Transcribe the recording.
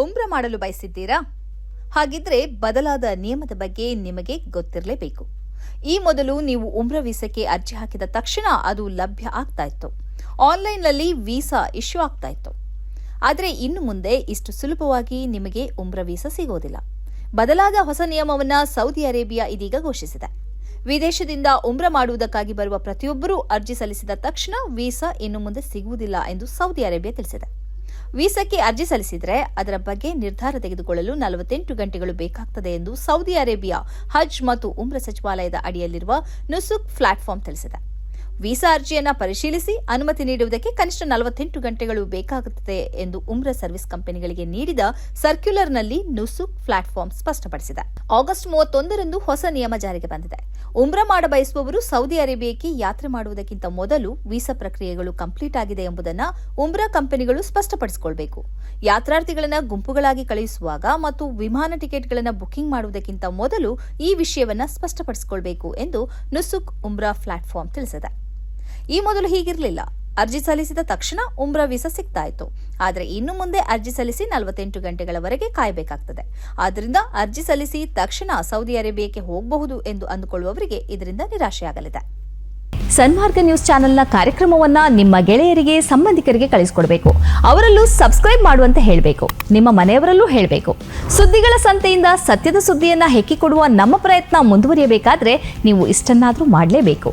ಉಮ್ರ ಮಾಡಲು ಬಯಸಿದ್ದೀರಾ? ಹಾಗಿದ್ರೆ ಬದಲಾದ ನಿಯಮದ ಬಗ್ಗೆ ನಿಮಗೆ ಗೊತ್ತಿರಲೇಬೇಕು. ಈ ಮೊದಲು ನೀವು ಉಮ್ರ ವೀಸಾಕ್ಕೆ ಅರ್ಜಿ ಹಾಕಿದ ತಕ್ಷಣ ಅದು ಲಭ್ಯ ಆಗ್ತಾ ಇತ್ತು. ಆನ್ಲೈನ್ನಲ್ಲಿ ವೀಸಾ ಇಶ್ಯೂ ಆಗ್ತಾ ಇತ್ತು. ಆದರೆ ಇನ್ನು ಮುಂದೆ ಇಷ್ಟು ಸುಲಭವಾಗಿ ನಿಮಗೆ ಉಮ್ರ ವೀಸಾ ಸಿಗೋದಿಲ್ಲ. ಬದಲಾದ ಹೊಸ ನಿಯಮವನ್ನ ಸೌದಿ ಅರೇಬಿಯಾ ಇದೀಗ ಘೋಷಿಸಿದೆ. ವಿದೇಶದಿಂದ ಉಮ್ರ ಮಾಡುವುದಕ್ಕಾಗಿ ಬರುವ ಪ್ರತಿಯೊಬ್ಬರೂ ಅರ್ಜಿ ಸಲ್ಲಿಸಿದ ತಕ್ಷಣ ವೀಸಾ ಇನ್ನು ಮುಂದೆ ಸಿಗುವುದಿಲ್ಲ ಎಂದು ಸೌದಿ ಅರೇಬಿಯಾ ತಿಳಿಸಿದೆ. ವೀಸಾಕ್ಕೆ ಅರ್ಜಿ ಸಲ್ಲಿಸಿದರೆ ಅದರ ಬಗ್ಗೆ ನಿರ್ಧಾರ ತೆಗೆದುಕೊಳ್ಳಲು ನಲವತ್ತೆಂಟು ಗಂಟೆಗಳು ಬೇಕಾಗ್ತದೆ ಎಂದು ಸೌದಿ ಅರೇಬಿಯಾ ಹಜ್ ಮತ್ತು ಉಮ್ರ ಸಚಿವಾಲಯದ ಅಡಿಯಲ್ಲಿರುವ ನುಸುಕ್ ಪ್ಲಾಟ್ಫಾರ್ಮ್ ತಿಳಿಸಿದೆ. ವೀಸಾ ಅರ್ಜಿಯನ್ನು ಪರಿಶೀಲಿಸಿ ಅನುಮತಿ ನೀಡುವುದಕ್ಕೆ ಕನಿಷ್ಠ ನಲವತ್ತೆಂಟು ಗಂಟೆಗಳು ಬೇಕಾಗುತ್ತದೆ ಎಂದು ಉಮ್ರಾ ಸರ್ವಿಸ್ ಕಂಪನಿಗಳಿಗೆ ನೀಡಿದ ಸರ್ಕ್ಯುಲರ್ನಲ್ಲಿ ನುಸುಕ್ ಪ್ಲಾಟ್ಫಾರ್ಮ್ ಸ್ಪಷ್ಟಪಡಿಸಿದೆ. ಆಗಸ್ಟ್ ಮೂವತ್ತೊಂದರಂದು ಹೊಸ ನಿಯಮ ಜಾರಿಗೆ ಬಂದಿದೆ. ಉಮ್ರಾ ಮಾಡ ಬಯಸುವವರು ಸೌದಿ ಅರೇಬಿಯಾಕ್ಕೆ ಯಾತ್ರೆ ಮಾಡುವುದಕ್ಕಿಂತ ಮೊದಲು ವೀಸಾ ಪ್ರಕ್ರಿಯೆಗಳು ಕಂಪ್ಲೀಟ್ ಆಗಿದೆ ಎಂಬುದನ್ನು ಉಮ್ರಾ ಕಂಪನಿಗಳು ಸ್ಪಷ್ಟಪಡಿಸಿಕೊಳ್ಳಬೇಕು ಯಾತ್ರಾರ್ಥಿಗಳನ್ನು ಗುಂಪುಗಳಾಗಿ ಕಳುಹಿಸುವಾಗ ಮತ್ತು ವಿಮಾನ ಟಿಕೆಟ್ಗಳನ್ನು ಬುಕಿಂಗ್ ಮಾಡುವುದಕ್ಕಿಂತ ಮೊದಲು ಈ ವಿಷಯವನ್ನು ಸ್ಪಷ್ಟಪಡಿಸಿಕೊಳ್ಳಬೇಕು ಎಂದು ನುಸುಕ್ ಉಮ್ರಾ ಪ್ಲಾಟ್ಫಾರ್ಮ್ ತಿಳಿಸಿದೆ. ಈ ಮೊದಲು ಹೀಗಿರಲಿಲ್ಲ. ಅರ್ಜಿ ಸಲ್ಲಿಸಿದ ತಕ್ಷಣ ಉಮ್ರಾ ವೀಸಾ ಸಿಗ್ತಾ ಇತ್ತು ಆದರೆ ಇನ್ನು ಮುಂದೆ ಅರ್ಜಿ ಸಲ್ಲಿಸಿ ನಲವತ್ತೆಂಟು ಗಂಟೆಗಳವರೆಗೆ ಕಾಯಬೇಕಾಗ್ತದೆ. ಆದ್ದರಿಂದ ಅರ್ಜಿ ಸಲ್ಲಿಸಿ ತಕ್ಷಣ ಸೌದಿ ಅರೇಬಿಯಾಕ್ಕೆ ಹೋಗಬಹುದು ಎಂದು ಅಂದುಕೊಳ್ಳುವವರಿಗೆ ಇದರಿಂದ ನಿರಾಶೆಯಾಗಲಿದೆ. ಸನ್ಮಾರ್ಗ ನ್ಯೂಸ್ ಚಾನೆಲ್ನ ಕಾರ್ಯಕ್ರಮವನ್ನ ನಿಮ್ಮ ಗೆಳೆಯರಿಗೆ, ಸಂಬಂಧಿಕರಿಗೆ ಕಳಿಸಿಕೊಡಬೇಕು. ಅವರಲ್ಲೂ ಸಬ್ಸ್ಕ್ರೈಬ್ ಮಾಡುವಂತೆ ಹೇಳಬೇಕು. ನಿಮ್ಮ ಮನೆಯವರಲ್ಲೂ ಹೇಳಬೇಕು. ಸುದ್ದಿಗಳ ಸಂತೆಯಿಂದ ಸತ್ಯದ ಸುದ್ದಿಯನ್ನ ಹೆಕ್ಕಿಕೊಡುವ ನಮ್ಮ ಪ್ರಯತ್ನ ಮುಂದುವರಿಯಬೇಕಾದ್ರೆ ನೀವು ಇಷ್ಟನ್ನಾದರೂ ಮಾಡಲೇಬೇಕು.